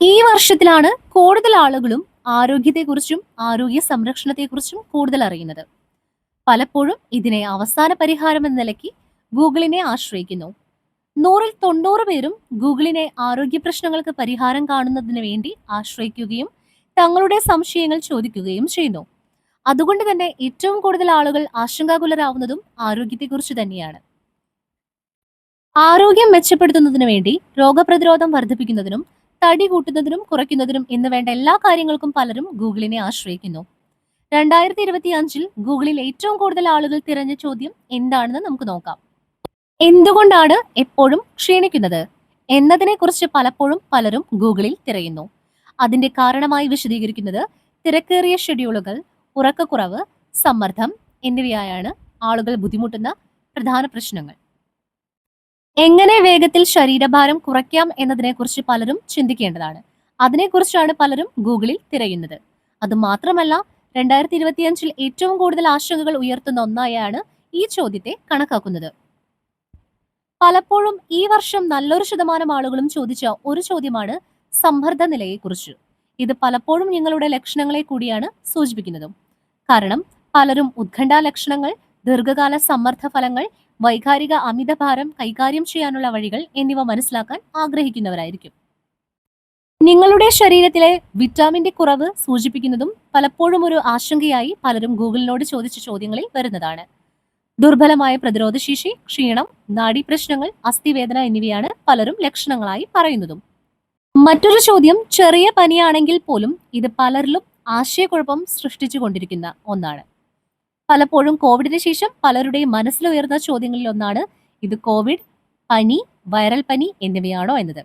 ഈ വർഷത്തിലാണ് കൂടുതൽ ആളുകളും ആരോഗ്യത്തെക്കുറിച്ചും ആരോഗ്യ സംരക്ഷണത്തെക്കുറിച്ചും കൂടുതൽ അറിയുന്നത്. പലപ്പോഴും ഇതിനെ അവസാന പരിഹാരം എന്ന നിലയ്ക്ക് ഗൂഗിളിനെ ആശ്രയിക്കുന്നു. നൂറിൽ തൊണ്ണൂറ് പേരും ഗൂഗിളിനെ ആരോഗ്യ പ്രശ്നങ്ങൾക്ക് പരിഹാരം കാണുന്നതിന് വേണ്ടി ആശ്രയിക്കുകയും തങ്ങളുടെ സംശയങ്ങൾ ചോദിക്കുകയും ചെയ്യുന്നു. അതുകൊണ്ട് തന്നെ ഏറ്റവും കൂടുതൽ ആളുകൾ ആശങ്കാകുലരാവുന്നതും ആരോഗ്യത്തെക്കുറിച്ച് തന്നെയാണ്. ആരോഗ്യം മെച്ചപ്പെടുത്തുന്നതിന് വേണ്ടി രോഗപ്രതിരോധം വർദ്ധിപ്പിക്കുന്നതിനും തടി കൂട്ടുന്നതിനും കുറയ്ക്കുന്നതിനും എന്ന് വേണ്ട എല്ലാ കാര്യങ്ങൾക്കും പലരും ഗൂഗിളിനെ ആശ്രയിക്കുന്നു. രണ്ടായിരത്തി ഇരുപത്തി അഞ്ചിൽ ഗൂഗിളിൽ ഏറ്റവും കൂടുതൽ ആളുകൾ തിരഞ്ഞ ചോദ്യം എന്താണെന്ന് നമുക്ക് നോക്കാം. എന്തുകൊണ്ടാണ് എപ്പോഴും ക്ഷീണിക്കുന്നത്? എന്നതിനെക്കുറിച്ച് പലപ്പോഴും പലരും ഗൂഗിളിൽ തിരയുന്നു. അതിന്റെ കാരണമായി വിശദീകരിക്കുന്നത് തിരക്കേറിയ ഷെഡ്യൂളുകൾ ഉറക്കക്കുറവ് സമ്മർദ്ദം എന്നിവയായാണ് ആളുകൾ ബുദ്ധിമുട്ടുന്ന പ്രധാന പ്രശ്നങ്ങൾ. എങ്ങനെ വേഗത്തിൽ ശരീരഭാരം കുറയ്ക്കാം എന്നതിനെക്കുറിച്ച് പലരും ചിന്തിക്കേണ്ടതാണ്. അതിനെക്കുറിച്ചാണ് പലരും ഗൂഗിളിൽ തിരയുന്നത്. അത് മാത്രമല്ല രണ്ടായിരത്തി ഇരുപത്തിയഞ്ചിൽ ഏറ്റവും കൂടുതൽ ആശങ്കകൾ ഉയർത്തുന്ന ഒന്നായാണ് ഈ ചോദ്യത്തെ കണക്കാക്കുന്നത്. പലപ്പോഴും ഈ വർഷം നല്ലൊരു ശതമാനം ആളുകളും ചോദിച്ച ഒരു ചോദ്യമാണ് സമ്മർദ്ദ നിലയെക്കുറിച്ച്. ഇത് പലപ്പോഴും നിങ്ങളുടെ ലക്ഷണങ്ങളെ കൂടിയാണ് സൂചിപ്പിക്കുന്നതും. കാരണം പലരും ഉത്കണ്ഠാ ലക്ഷണങ്ങൾ ദീർഘകാല സമ്മർദ്ദ ഫലങ്ങൾ വൈകാരിക അമിതഭാരം കൈകാര്യം ചെയ്യാനുള്ള വഴികൾ എന്നിവ മനസ്സിലാക്കാൻ ആഗ്രഹിക്കുന്നവരായിരിക്കും. നിങ്ങളുടെ ശരീരത്തിലെ വിറ്റാമിന്റെ കുറവ് സൂചിപ്പിക്കുന്നതും പലപ്പോഴും ഒരു ആശങ്കയായി പലരും ഗൂഗിളിനോട് ചോദിച്ച ചോദ്യങ്ങളിൽ വരുന്നതാണ്. ദുർബലമായ പ്രതിരോധശേഷി ക്ഷീണം നാഡീപ്രശ്നങ്ങൾ അസ്ഥിവേദന എന്നിവയാണ് പലരും ലക്ഷണങ്ങളായി പറയുന്നതും. മറ്റൊരു ചോദ്യം ചെറിയ പനിയാണെങ്കിൽ പോലും ഇത് പലരിലും ആശയക്കുഴപ്പം സൃഷ്ടിച്ചു കൊണ്ടിരിക്കുന്ന ഒന്നാണ്. പലപ്പോഴും കോവിഡിന് ശേഷം പലരുടെയും മനസ്സിലുയർന്ന ചോദ്യങ്ങളിൽ ഒന്നാണ് ഇത് കോവിഡ് പനി വൈറൽ പനി എന്നിവയാണോ എന്നത്.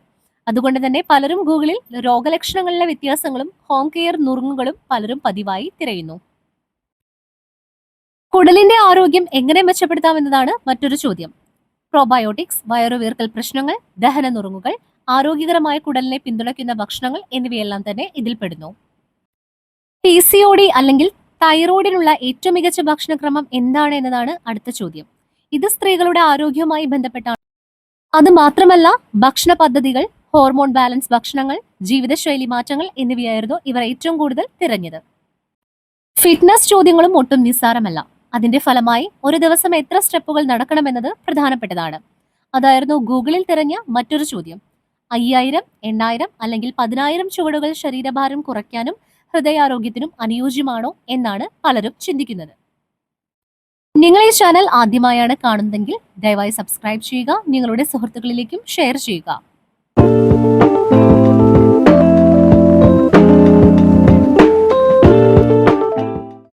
അതുകൊണ്ട് തന്നെ പലരും ഗൂഗിളിൽ രോഗലക്ഷണങ്ങളിലെ വ്യത്യാസങ്ങളും ഹോം കെയർ നുറുങ്ങുകളും പലരും പതിവായി തിരയുന്നു. കുടലിന്റെ ആരോഗ്യം എങ്ങനെ മെച്ചപ്പെടുത്താം എന്നതാണ് മറ്റൊരു ചോദ്യം. പ്രോബയോട്ടിക്സ് വയറുവീർക്കൽ പ്രശ്നങ്ങൾ ദഹന നുറുങ്ങുകൾ ആരോഗ്യകരമായ കുടലിനെ പിന്തുണയ്ക്കുന്ന ഭക്ഷണങ്ങൾ എന്നിവയെല്ലാം തന്നെ ഇതിൽപ്പെടുന്നു. പി സി ഒ ഡി അല്ലെങ്കിൽ തൈറോയിഡിനുള്ള ഏറ്റവും മികച്ച ഭക്ഷണക്രമം എന്താണ് എന്നതാണ് അടുത്ത ചോദ്യം. ഇത് സ്ത്രീകളുടെ ആരോഗ്യവുമായി ബന്ധപ്പെട്ടാണ്. അത് മാത്രമല്ല ഭക്ഷണ പദ്ധതികൾ ഹോർമോൺ ബാലൻസ് ഭക്ഷണങ്ങൾ ജീവിതശൈലി മാറ്റങ്ങൾ എന്നിവയായിരുന്നു ഇവർ ഏറ്റവും കൂടുതൽ തിരഞ്ഞത്. ഫിറ്റ്നസ് ചോദ്യങ്ങളും ഒട്ടും നിസ്സാരമല്ല. അതിന്റെ ഫലമായി ഒരു ദിവസം എത്ര സ്റ്റെപ്പുകൾ നടക്കണമെന്നത് പ്രധാനപ്പെട്ടതാണ്. അതായിരുന്നു ഗൂഗിളിൽ തിരഞ്ഞ മറ്റൊരു ചോദ്യം. അയ്യായിരം എണ്ണായിരം അല്ലെങ്കിൽ പതിനായിരം ചുവടുകൾ ശരീരഭാരം കുറയ്ക്കാനും ഹൃദയാരോഗ്യത്തിനും അനുയോജ്യമാണോ എന്നാണ് പലരും ചിന്തിക്കുന്നത്. നിങ്ങൾ ഈ ചാനൽ ആദ്യമായാണ് കാണുന്നതെങ്കിൽ ദയവായി സബ്സ്ക്രൈബ് ചെയ്യുക നിങ്ങളുടെ സുഹൃത്തുക്കളിലേക്കും ഷെയർ ചെയ്യുക.